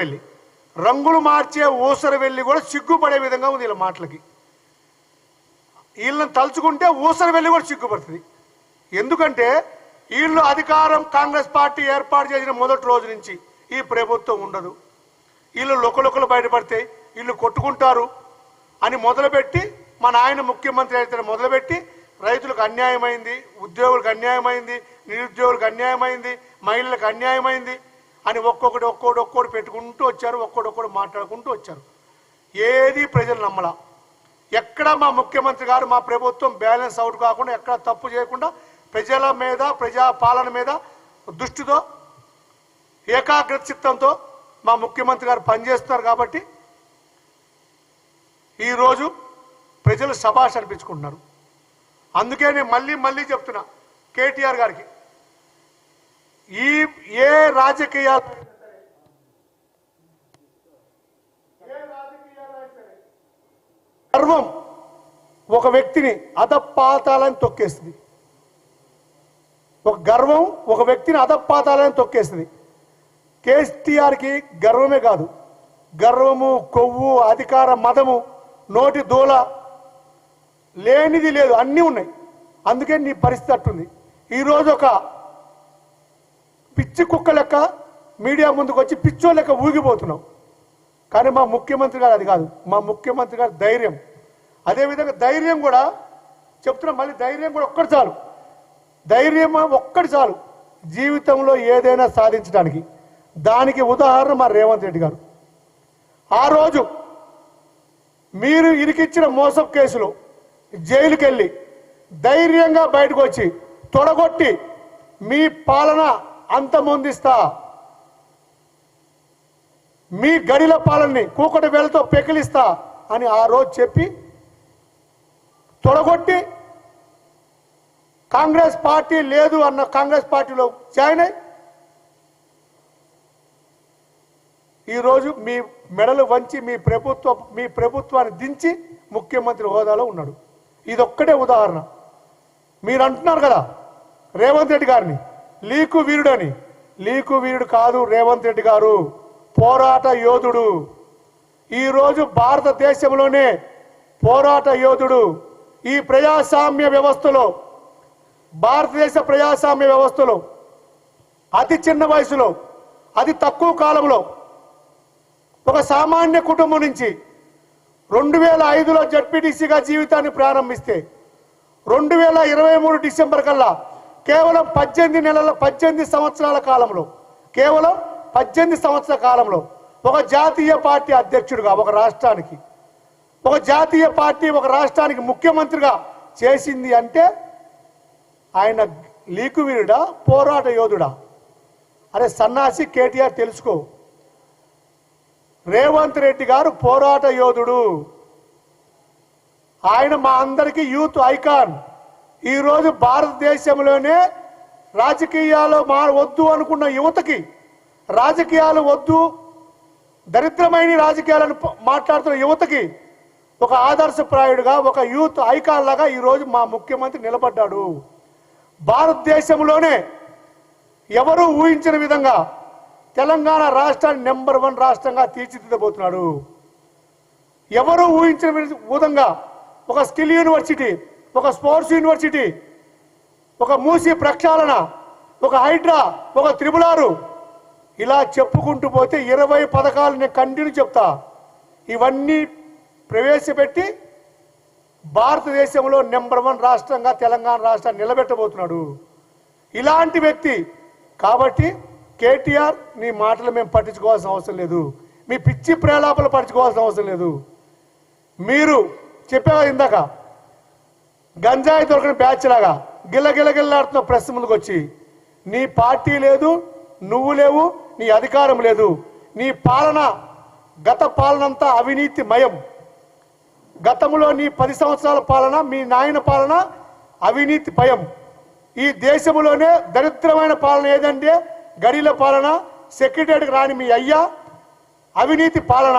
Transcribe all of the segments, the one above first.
వెళ్ళి రంగులు మార్చే ఊసర వెళ్ళి కూడా సిగ్గుపడే విధంగా ఉంది వీళ్ళ మాటలకి. వీళ్ళని తలుచుకుంటే ఊసర వెళ్ళి కూడా సిగ్గుపడుతుంది. ఎందుకంటే వీళ్ళు అధికారం కాంగ్రెస్ పార్టీ ఏర్పాటు చేసిన మొదటి రోజు నుంచి ఈ ప్రభుత్వం ఉండదు. వీళ్ళు లొకలొకలు బయటపడితే వీళ్ళు కొట్టుకుంటారు అని మొదలుపెట్టి మా నాయన ముఖ్యమంత్రి అయితే మొదలుపెట్టి రైతులకు అన్యాయమైంది ఉద్యోగులకు అన్యాయమైంది నిరుద్యోగులకు అన్యాయమైంది మహిళలకు అన్యాయమైంది అని ఒక్కొక్కటి ఒక్కోటి ఒక్కోటి పెట్టుకుంటూ వచ్చారు ఒక్కోటి ఒక్కోటి మాట్లాడుకుంటూ వచ్చారు. ఏది ప్రజలు నమ్మలా. ఎక్కడ మా ముఖ్యమంత్రి గారు మా ప్రభుత్వం బ్యాలెన్స్ అవుట్ కాకుండా ఎక్కడ తప్పు చేయకుండా ప్రజల మీద ప్రజా పాలన మీద దృష్టితో ఏకాగ్రత చిత్తంతో మా ముఖ్యమంత్రి గారు పనిచేస్తున్నారు కాబట్టి ఈరోజు ప్రజలు సభాష అనిపించుకుంటున్నారు. అందుకే నేను మళ్ళీ మళ్ళీ చెప్తున్నా కేటీఆర్ గారికి ఈ ఏ రాజకీయాలు గర్వం ఒక వ్యక్తిని అధపాతాలని తొక్కేస్తుంది. ఒక గర్వం ఒక వ్యక్తిని అధపాతాలని తొక్కేస్తుంది. కేసీఆర్కి గర్వమే కాదు. గర్వము కొవ్వు అధికార మదము నోటి దూల లేనిది లేదు. అన్నీ ఉన్నాయి. అందుకే నీ పరిస్థితి అట్టుంది. ఈరోజు ఒక పిచ్చి కుక్క లెక్క మీడియా ముందుకు వచ్చి పిచ్చో లెక్క ఊగిపోతున్నాం. కానీ మా ముఖ్యమంత్రి గారు అది కాదు. మా ముఖ్యమంత్రి గారు ధైర్యం. అదేవిధంగా ధైర్యం కూడా చెప్తున్నా మళ్ళీ ధైర్యం కూడా ఒక్కటి చాలు. ధైర్యం ఒక్కటి చాలు. జీవితంలో ఏదైనా సాధించడానికి. దానికి ఉదాహరణ మా రేవంత్ రెడ్డి గారు. ఆ రోజు మీరు ఇరికిచ్చిన మోసం కేసులో జైలుకి వెళ్ళి ధైర్యంగా బయటకు వచ్చి తొడగొట్టి మీ పాలన అంతమొందిస్తా. మీ గడిల పాలనని కూకటి వేలతో పెకిలిస్తా అని ఆ రోజు చెప్పి తొడగొట్టి కాంగ్రెస్ పార్టీ లేదు అన్న కాంగ్రెస్ పార్టీలో జాయిన్ అయి ఈరోజు మీ మెడలు వంచి మీ ప్రభుత్వ మీ ప్రభుత్వాన్ని దించి ముఖ్యమంత్రి హోదాలో ఉన్నాడు. ఇదొక్కటే ఉదాహరణ. మీరు అంటున్నారు కదా రేవంత్ రెడ్డి గారిని. లీకు వీరుడని. లీకు వీరుడు కాదు రేవంత్ రెడ్డి గారు. పోరాట యోధుడు. ఈరోజు భారతదేశంలోనే పోరాట యోధుడు. ఈ ప్రజాస్వామ్య వ్యవస్థలో భారతదేశ ప్రజాస్వామ్య వ్యవస్థలో అతి చిన్న వయసులో అతి తక్కువ కాలంలో ఒక సామాన్య కుటుంబం నుంచి రెండు వేల ఐదులో జడ్పీటీసీగా జీవితాన్ని ప్రారంభిస్తే రెండు వేల ఇరవై మూడు డిసెంబర్ కల్లా కేవలం పద్దెనిమిది నెలల పద్దెనిమిది సంవత్సరాల కాలంలో కేవలం పద్దెనిమిది సంవత్సరాల కాలంలో ఒక జాతీయ పార్టీ అధ్యక్షుడిగా ఒక రాష్ట్రానికి ఒక జాతీయ పార్టీ ఒక రాష్ట్రానికి ముఖ్యమంత్రిగా చేసింది అంటే ఆయన లీకువీరుడా పోరాట యోధుడా? అరే సన్నాసి కేటీఆర్ తెలుసుకో. రేవంత్ రెడ్డి గారు పోరాట యోధుడు. ఆయన మా అందరికీ యూత్ ఐకాన్. ఈరోజు భారతదేశంలోనే రాజకీయాలు మా వద్దు అనుకున్న యువతకి రాజకీయాలు వద్దు దరిద్రమైన రాజకీయాలను మాట్లాడుతున్న యువతకి ఒక ఆదర్శప్రాయుడుగా ఒక యూత్ ఐకాన్ లాగా ఈరోజు మా ముఖ్యమంత్రి నిలబడ్డాడు. భారతదేశంలోనే ఎవరు ఊహించిన విధంగా తెలంగాణ రాష్ట్రాన్ని నెంబర్ వన్ రాష్ట్రంగా తీర్చిదిద్దబోతున్నాడు. ఎవరు ఊహించిన విధంగా ఒక స్కిల్ యూనివర్సిటీ ఒక స్పోర్ట్స్ యూనివర్సిటీ ఒక మూసి ప్రక్షాళన ఒక హైడ్రా ఒక త్రిబులారు. ఇలా చెప్పుకుంటూ పోతే ఇరవై పథకాలు నేను కంటిన్యూ చెప్తా. ఇవన్నీ ప్రవేశపెట్టి భారతదేశంలో నెంబర్ వన్ రాష్ట్రంగా తెలంగాణ రాష్ట్రాన్ని నిలబెట్టబోతున్నాడు. ఇలాంటి వ్యక్తి కాబట్టి కేటీఆర్ నీ మాటలు మేము పట్టించుకోవాల్సిన అవసరం లేదు. మీ పిచ్చి ప్రేలాపలు పట్టించుకోవాల్సిన అవసరం లేదు. మీరు చెప్పావా ఇందాక గంజాయి దొరకని బ్యాచ్ లాగా గిల్లగిల్లగిల్లాడుతున్న ప్రెస్ ముందుకు వచ్చి నీ పార్టీ లేదు నువ్వు లేవు నీ అధికారం లేదు నీ పాలన గత పాలనంతా అవినీతి మయం. గతంలో నీ పది సంవత్సరాల పాలన మీ నాయన పాలన అవినీతి భయం ఈ దేశంలోనే దరిద్రమైన పాలన ఏదంటే గడిల పాలన సెక్రటరీకి రాని మీ అయ్యా అవినీతి పాలన.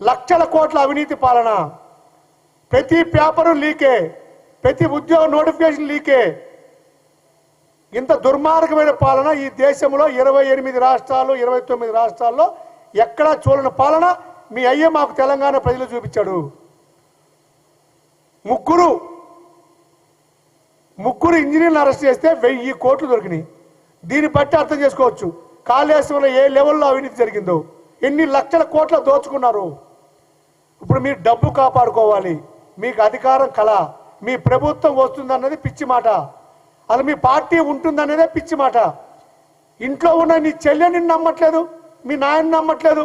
లక్షల కోట్ల అవినీతి పాలన. ప్రతి పేపరు లీకే ప్రతి ఉద్యోగ నోటిఫికేషన్ లీకే. ఇంత దుర్మార్గమైన పాలన ఈ దేశంలో ఇరవై ఎనిమిది రాష్ట్రాలు ఇరవై తొమ్మిది రాష్ట్రాల్లో ఎక్కడా చూడని పాలన మీ అయ్య మాకు తెలంగాణ ప్రజలు చూపించాడు. ముగ్గురు ముగ్గురు ఇంజనీర్లు అరెస్ట్ చేస్తే వెయ్యి కోట్లు దొరికినాయి. దీన్ని బట్టి అర్థం చేసుకోవచ్చు. కాళేశ్వరంలో ఏ లెవెల్లో అవినీతి జరిగిందో. ఎన్ని లక్షల కోట్ల దోచుకున్నారు. ఇప్పుడు మీరు డబ్బు కాపాడుకోవాలి. మీకు అధికారం కళ మీ ప్రభుత్వం వస్తుందన్నది పిచ్చి మాట. అసలు మీ పార్టీ ఉంటుందనేదే పిచ్చి మాట. ఇంట్లో ఉన్న నీ చెల్లె నిన్ను నమ్మట్లేదు మీ నాయన నమ్మట్లేదు.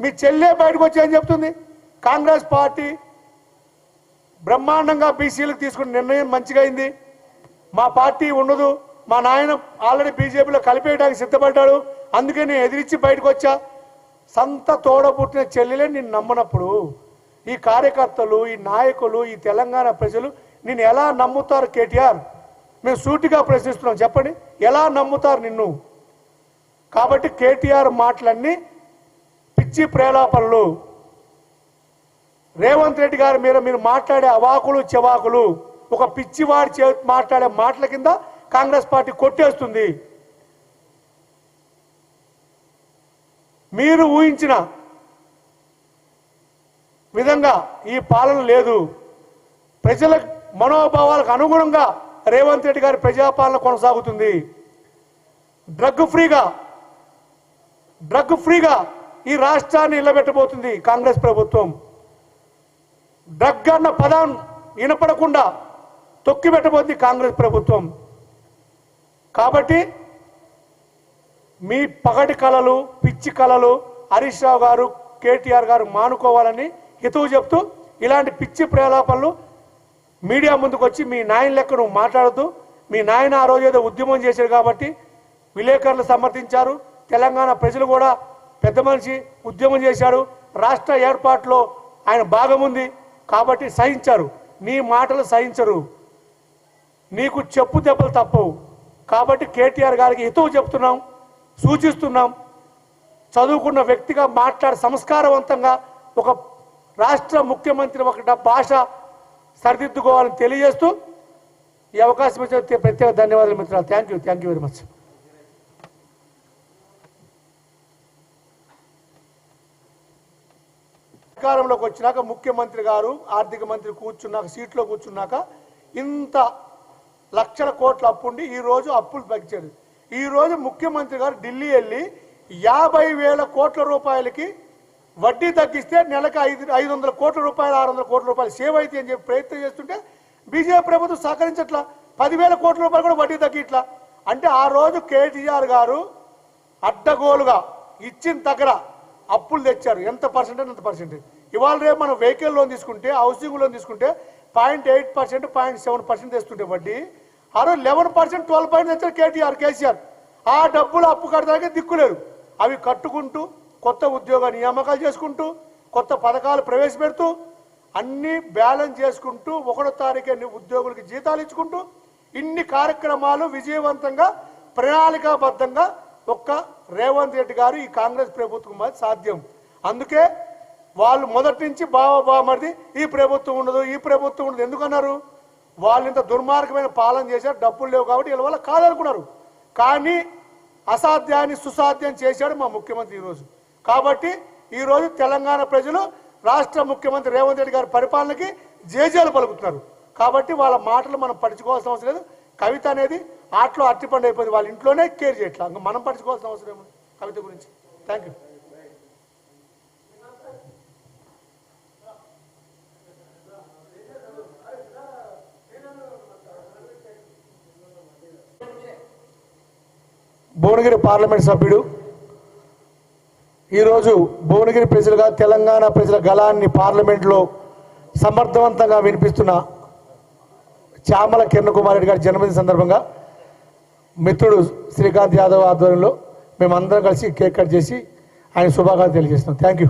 మీ చెల్లె బయటకు వచ్చి ఏం చెప్తుంది? కాంగ్రెస్ పార్టీ బ్రహ్మాండంగా బీసీలకు తీసుకున్న నిర్ణయం మంచిగా అయింది. మా పార్టీ ఉండదు. మా నాయన ఆల్రెడీ బీజేపీలో కలిపేయడానికి సిద్ధపడ్డాడు. అందుకే నేను ఎదిరించి బయటకు వచ్చా. సంత తోడబుట్టిన చెల్లెలే నిన్ను నమ్మనప్పుడు. ఈ కార్యకర్తలు ఈ నాయకులు ఈ తెలంగాణ ప్రజలు నిన్ను ఎలా నమ్ముతారు కేటీఆర్? మేము సూటిగా ప్రశ్నిస్తున్నాం చెప్పండి. ఎలా నమ్ముతారు నిన్ను? కాబట్టి కేటీఆర్ మాటలన్నీ పిచ్చి ప్రేలాపనలు. రేవంత్ రెడ్డి గారి మీద మీరు మాట్లాడే అవాకులు చెవాకులు ఒక పిచ్చివాడి చే మాట్లాడే మాటల కింద కాంగ్రెస్ పార్టీ కొట్టేస్తుంది. మీరు ఊహించిన విధంగా ఈ పాలన లేదు. ప్రజల మనోభావాలకు అనుగుణంగా రేవంత్ రెడ్డి గారి ప్రజాపాలన కొనసాగుతుంది. డ్రగ్ ఫ్రీగా డ్రగ్ ఫ్రీగా ఈ రాష్ట్రాన్ని నిలబెట్టబోతుంది కాంగ్రెస్ ప్రభుత్వం. డ్రగ్ అన్న పదం వినపడకుండా తొక్కి పెట్టబోతుంది కాంగ్రెస్ ప్రభుత్వం. కాబట్టి మీ పగటి కళలు పిచ్చి కళలు హరీష్ రావు గారు కేటీఆర్ గారు మానుకోవాలని హితవు చెప్తూ ఇలాంటి పిచ్చి ప్రేలాపనలు మీడియా ముందుకు వచ్చి మీ నాయన లెక్క నువ్వు మాట్లాడద్దు. మీ నాయన ఆ రోజు ఏదో ఉద్యమం చేశారు కాబట్టి విలేకరులు సమర్థించారు. తెలంగాణ ప్రజలు కూడా పెద్ద మనిషి ఉద్యమం చేశాడు. రాష్ట్ర ఏర్పాటులో ఆయన భాగం ఉంది కాబట్టి సహించారు. నీ మాటలు సహించరు. నీకు చెప్పు దెబ్బలు తప్పవు. కాబట్టి కేటీఆర్ గారికి హితవు చెప్తున్నాం సూచిస్తున్నాం. చదువుకున్న వ్యక్తిగా మాట్లాడే సంస్కారవంతంగా ఒక రాష్ట్ర ముఖ్యమంత్రి ఒక భాష సరిదిద్దుకోవాలని తెలియజేస్తూ ఈ అవకాశం ఇచ్చిన ప్రత్యేక ధన్యవాదాలు మిత్రులు thank you thank you very much అధికారంలోకి వచ్చినాక ముఖ్యమంత్రి గారు ఆర్థిక మంత్రి కూర్చున్నాక సీట్లో కూర్చున్నాక ఇంత లక్షల కోట్ల అప్పుండి ఈ రోజు అప్పులు తగ్గించారు ఈరోజు ముఖ్యమంత్రి గారు ఢిల్లీ వెళ్ళి యాభై వేల కోట్ల రూపాయలకి వడ్డీ తగ్గిస్తే నెలకు ఐదు ఐదు వందల కోట్ల రూపాయలు ఆరు వందల కోట్ల రూపాయలు సేవ్ అయితే అని చెప్పి ప్రయత్నం చేస్తుంటే బీజేపీ ప్రభుత్వం సహకరించట్లా? పదివేల కోట్ల రూపాయలు కూడా వడ్డీ తగ్గిట్లా? అంటే ఆ రోజు కేటీఆర్ గారు అడ్డగోలుగా ఇచ్చిన దగ్గర అప్పులు తెచ్చారు. ఎంత పర్సెంటేజ్ అంత పర్సెంటేజ్? ఇవాళ రేపు మనం వెహికల్ లోన్ తీసుకుంటే హౌసింగ్ లోన్ తీసుకుంటే point eight percent point seven percent తెస్తుంటే వడ్డీ. ఆ రోజు లెవెన్ పర్సెంట్ ట్వెల్వ్ పర్సెంట్ తెచ్చారు కేటీఆర్ కేసీఆర్. ఆ డబ్బులు అప్పు కట్టడానికి దిక్కులేరు అవి కట్టుకుంటూ కొత్త ఉద్యోగ నియామకాలు చేసుకుంటూ కొత్త పథకాలు ప్రవేశపెడుతూ అన్నీ బ్యాలెన్స్ చేసుకుంటూ ఒకటో తారీఖు ఉద్యోగులకి జీతాలు ఇచ్చుకుంటూ ఇన్ని కార్యక్రమాలు విజయవంతంగా ప్రణాళికాబద్ధంగా ఒక్క రేవంత్ రెడ్డి గారు ఈ కాంగ్రెస్ ప్రభుత్వం అది సాధ్యం. అందుకే వాళ్ళు మొదటి నుంచి బావ బామర్ది ఈ ప్రభుత్వం ఉండదు ఈ ప్రభుత్వం ఉండదు. ఎందుకన్నారు? వాళ్ళు ఇంత దుర్మార్గమైన పాలన చేశారు డబ్బులు లేవు కాబట్టి వీళ్ళ వల్ల కాదనుకున్నారు. కానీ అసాధ్యాన్ని సుసాధ్యం చేశాడు మా ముఖ్యమంత్రి ఈరోజు. కాబట్టి ఈరోజు తెలంగాణ ప్రజలు రాష్ట్ర ముఖ్యమంత్రి రేవంత్ రెడ్డి గారి పరిపాలనకి జేజేలు పలుకుతున్నారు. కాబట్టి వాళ్ళ మాటలు మనం పడుచుకోవాల్సిన అవసరం లేదు. కవిత అనేది ఆటలో అట్టిపండు అయిపోయింది. వాళ్ళ ఇంట్లోనే కేర్ చేయట్లా. ఇంకా మనం పడుచుకోవాల్సిన అవసరం ఏముంది కవిత గురించి? థ్యాంక్ యూ భువనగిరి పార్లమెంట్ సభ్యుడు ఈరోజు భువనగిరి ప్రజలుగా తెలంగాణ ప్రజల గళాన్ని పార్లమెంట్లో సమర్థవంతంగా వినిపిస్తున్న చామల కిరణ్ కుమార్ రెడ్డి గారి జన్మదిన సందర్భంగా మిత్రుడు శ్రీకాంత్ యాదవ్ ఆధ్వర్యంలో మేమందరం కలిసి కేక్ కట్ చేసి ఆయన శుభాకాంక్షలు తెలియజేస్తున్నాం. Thank you